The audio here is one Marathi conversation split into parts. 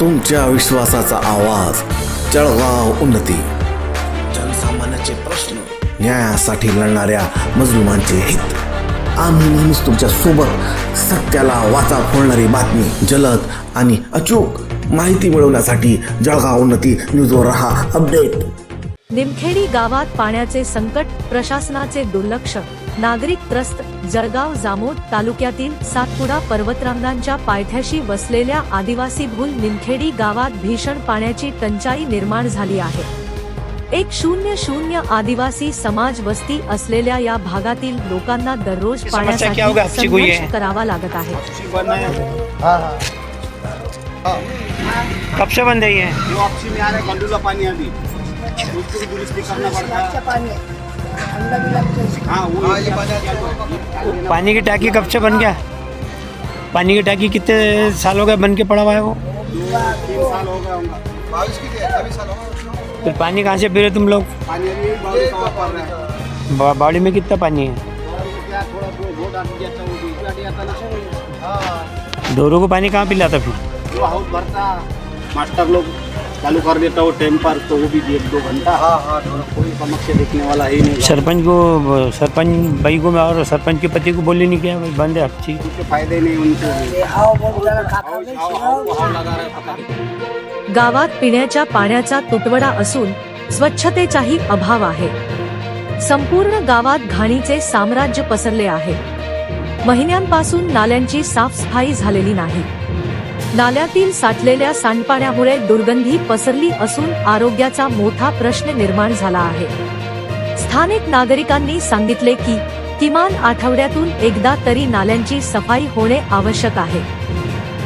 तुमच्या विश्वासाचा आवाज. जळगाव उन्नती. जनसामान्याचे प्रश्न न्यायासाठी लढणाऱ्या मजलुमांचे हित. आम्ही नेहमीच तुमच्यासोबत सत्याला वाचा फोडणारी बातमी जलद आणि अचूक माहिती मिळवण्यासाठी जळगाव उन्नती न्यूजवर रहा. अपडेट. निमखेडी गावात पाण्याचे संकट प्रशासनाचे दुर्लक्ष नागरिक त्रस्त जळगाव जामोद तालुक्यातील सातपुडा पर्वतरांगांच्या पायथ्याशी वसलेल्या आदिवासी भूल निमखेडी गावात भीषण पाण्याची टंचाई निर्माण झाली आहे. एक शून्य शून्य आदिवासी समाज वस्ती असलेल्या या भागातील लोकांना दररोज समस्या क्या होगा? पाण्यासाठी? संघर्ष करावा लागत आहे. कब से बंद है ये? जो आपसी में आ रहा है गंडूला पानी अभी उसको भी दुरुस्ती करना पड़ता है। हाँ वो ये पानी पानी की टैंकी कब से बन गया? पानी की टैंकी कितने साल हो गए बन के पड़ा हुआ है वो? दो तीन साल हो गए होंगे फिर पानी कहाँ से पी रहे तुम लोग? पानी अभी बहुत कहाँ पड़ रहा है बा- बाड़ी में कितना पानी है? और क्या थोड़ा वो वोट आ गया था वो बीच में आ जाता ना डोरों को पानी कहाँ पिलाता फिर? वो हाउस भरता मास्टर लोग चालू कर देता वो टेम्पर तो वो भी एक दो घंटा। हाँ हाँ कोई समस्या देखने वाला है ही। नहीं सरपंच को सरपंच भाई को मैं और सरपंच के पति को बोली नहीं किया भाई बंद है उनके फायदे नहीं उनको है गावात पिण्याच्या पाण्याचा तुटवडा असून स्वच्छतेचाही अभाव आहे. संपूर्ण गावात घाणीचे साम्राज्य पसरले आहे. महिन्यांपासून नाल्यांची साफसफाई झालेली नाही. नाल्यातील साठलेल्या सांडपाण्यामुळे दुर्गंधी पसरली असून आरोग्याचा मोठा प्रश्न निर्माण झाला आहे. स्थानिक नागरिकांनी सांगितले की किमान आठवड्यातून एकदा तरी नाल्यांची सफाई होणे आवश्यक आहे.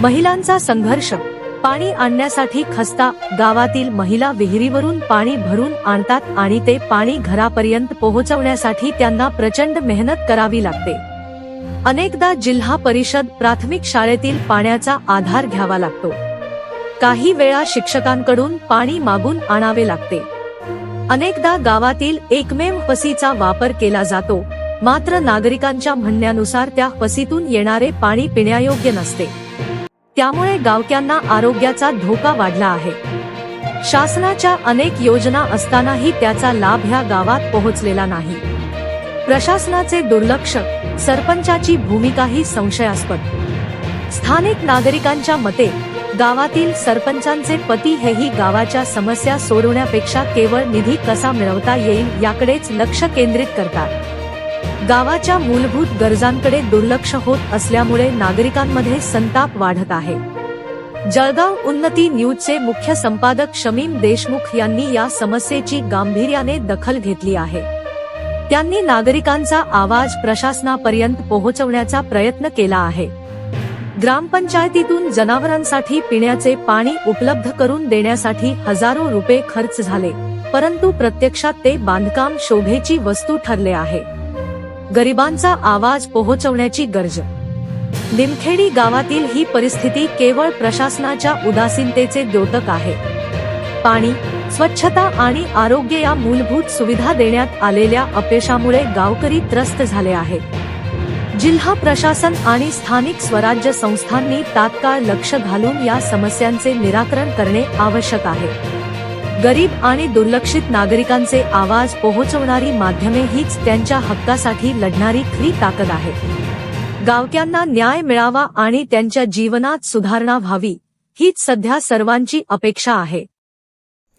महिलांचा संघर्ष पाणी आणण्यासाठी खस्ता गावातील महिला विहिरीवरून पाणी भरून आणतात आणि ते पाणी घरापर्यंत पोहोचवण्यासाठी त्यांना प्रचंड मेहनत करावी लागते. अनेकदा जिल्हा परिषद प्राथमिक शाळेतील पाण्याचा आधार घ्यावा लागतो. काही वेळा शिक्षकांकडून पाणी मागून आणावे लागते. अनेकदा गावातील एकमेव फसीचा वापर केला जातो मात्र नागरिकांच्या म्हणण्यानुसार त्या फसीतून येणारे पाणी पिण्यायोग्य नसते. त्यामुळे गावक्यांना आरोग्याचा धोका वाढला आहे. शासनाच्या अनेक योजना असतानाही त्याचा लाभ ह्या गावात पोहोचलेला नाही. प्रशासनाचे दुर्लक्ष सरपंचाची भूमिकाही संशयास्पद. स्थानिक नागरिकांच्या मते गावातील सरपंचांचे पती हेही गावाच्या समस्या सोडवण्यापेक्षा केवळ निधी कसा मिळवता येईल याकडेच लक्ष केंद्रित करतात. गावाच्या मूलभूत गरजांकडे दुर्लक्ष होत असल्यामुळे नागरिकांमध्ये संताप वाढत आहे. जळगाव उन्नती न्यूजचे मुख्य संपादक शमीम देशमुख यांनी या समस्येची गांभीर्याने दखल घेतली आहे. त्यांनी नागरिकांचा आवाज प्रशासनापर्यंत पोहोचवण्याचा प्रयत्न केला आहे. ग्रामपंचायतीतून जनावरांसाठी पिण्याचे पाणी उपलब्ध करून देण्यासाठी हजारो रुपये खर्च झाले परंतु प्रत्यक्षात ते बांधकाम शोभेची वस्तू ठरले आहे. गरिबांचा आवाज पोहोचवण्याची गरज. निमखेडी गावातील ही परिस्थिती केवळ प्रशासनाच्या उदासीनतेचे द्योतक आहे. पाणी स्वच्छता आणि आरोग्य या मूलभूत सुविधा देण्यात आलेल्या अपयशामुळे गावकरी त्रस्त झाले आहेत. जिल्हा प्रशासन आणि स्थानिक स्वराज्य संस्थांनी तात्काळ लक्ष घालून या समस्यांचे निराकरण करणे आवश्यक आहे. गरीब आणि दुर्लक्षित नागरिकांचे आवाज पोहोचवणारी माध्यमे हीच त्यांच्या हक्कासाठी लढणारी खरी ताकद आहे. गावक्यांना न्याय मिळावा आणि त्यांच्या जीवनात सुधारणा व्हावी हीच सध्या सर्वांची अपेक्षा आहे.